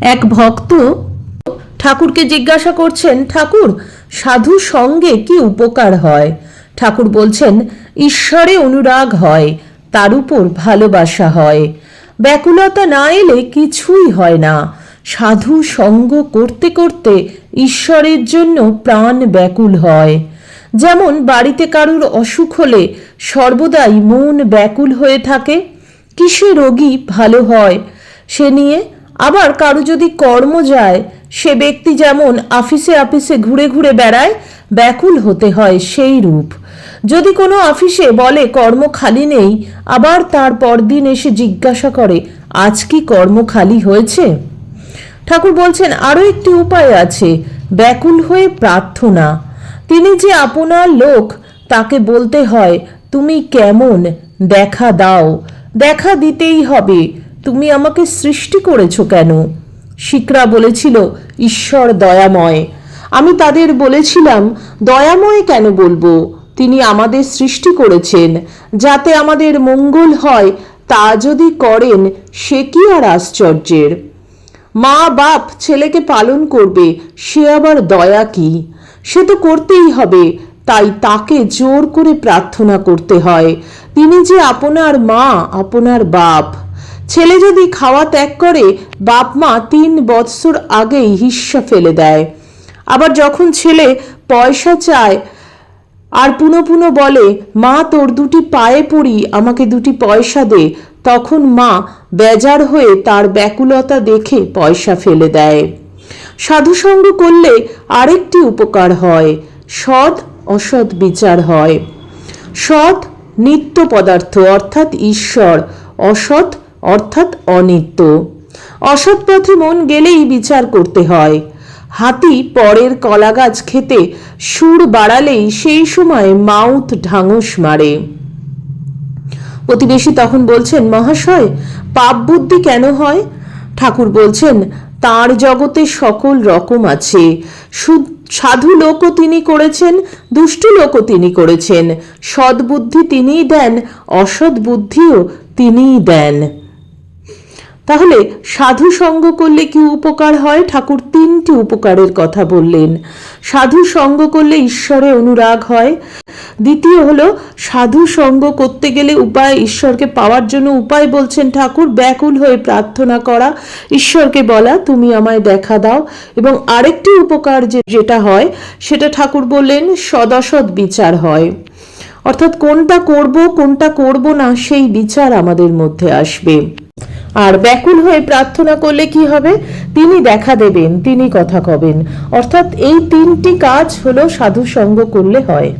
এক ভক্ত ঠাকুরকে জিজ্ঞাসা করছেন, ঠাকুর, সাধু সঙ্গে কি উপকার হয়? ঠাকুর বলছেন, ঈশ্বরে অনুরাগ হয়, তার উপর ভালোবাসা হয়। ব্যাকুলতা না এলে কিছুই হয় না। সাধু সঙ্গ করতে করতে ঈশ্বরের জন্য প্রাণ ব্যাকুল হয়। যেমন বাড়িতে কারুর অসুখ হলে সর্বদাই মন ব্যাকুল হয়ে থাকে। কিসে রোগী ভালো হয়? সে নিয়ে আবার কারও যদি কর্ম যায়, সে ব্যক্তি যেমন অফিসে অফিসে ঘুরে ঘুরে বেড়ায়, ব্যাকুল হতে হয় সেই রূপ। যদি কোনো অফিসে বলে কর্ম খালি নেই, আবার তার পরদিন এসে জিজ্ঞাসা করে, আজ কি কর্ম খালি হয়েছে? ঠাকুর বলছেন আরও একটি উপায় আছে, ব্যাকুল হয়ে প্রার্থনা। তিনি যে আপনার লোক, তাকে বলতে হয়, তুমি কেমন? দেখা দাও। দেখা দিতেই হবে। তুমি আমাকে সৃষ্টি করেছ কেন? শিকরা বলেছিল, ঈশ্বর দয়াময়। আমি তাদের বলেছিলাম, দয়াময় কেন বলব? তিনি আমাদের সৃষ্টি করেছেন। যাতে আমাদের মঙ্গল হয়, তা যদি করেন, সে কি আর আশ্চর্যের? মা বাপ ছেলেকে পালন করবে, সে আবার দয়া কি? সে তো করতেই হবে, তাই তাকে জোর করে প্রার্থনা করতে হয়। তিনি যে আপনার মা, আপনার বাপ। ছেলে যদি খাওয়া ত্যাগ করে, বাপ মা তিন বৎসর আগেই হিস্সা ফেলে দেয়। আবার যখন ছেলে পয়সা চায় আর পুনো পুনো বলে, মা, তোর দুটি পায়ে পড়ি, আমাকে দুটি পয়সা দে, তখন মা বেজার হয়ে তার ব্যাকুলতা দেখে পয়সা ফেলে দেয়। সাধুসঙ্গ করলে আরেকটি উপকার হয়, সৎ অসৎ বিচার হয়। সৎ নিত্য পদার্থ, অর্থাৎ ঈশ্বর, অসৎ অর্থাৎ অনিত্য। অসৎ পথে মন গেলেই বিচার করতে হয়। হাতি পরের কলা গাছ খেতে সুর বাড়ালেই সেই সময় মাউথ ঢাঙস মারে। প্রতিবেশী তখন বলছেন, মহাশয়, পাপ বুদ্ধি কেন হয়? ঠাকুর বলছেন, তার জগতে সকল রকম আছে। সাধু লোকও তিনি করেছেন, দুষ্টু লোকও তিনি করেছেন। সদ্বুদ্ধি তিনিই দেন, অসৎ বুদ্ধিও তিনিই দেন। তাহলে সাধু সঙ্গ করলে কি উপকার হয়? ঠাকুর তিনটি উপকারের কথা বললেন। সাধু সঙ্গ করলে ঈশ্বরে অনুরাগ হয়। দ্বিতীয় হলো, সাধু সঙ্গ করতে গেলে উপায় ঈশ্বরকে পাওয়ার জন্য উপায় বলছেন ঠাকুর, ব্যাকুল হয়ে প্রার্থনা করা। ঈশ্বরকে বলা, তুমি আমায় দেখা দাও। এবং আরেকটি উপকার যে, যেটা হয়, সেটা ঠাকুর বললেন, সদসৎ বিচার হয়। অর্থাৎ কোনটা করব কোনটা করব না, সেই বিচার আমাদের মধ্যে আসবে। আর ব্যাকুল হয়ে প্রার্থনা করলে কি হবে? তিনি দেখা দেবেন, তিনি কথা কবেন। অর্থাৎ এই তিনটি কাজ হলো সাধু সঙ্গ করলে হয়।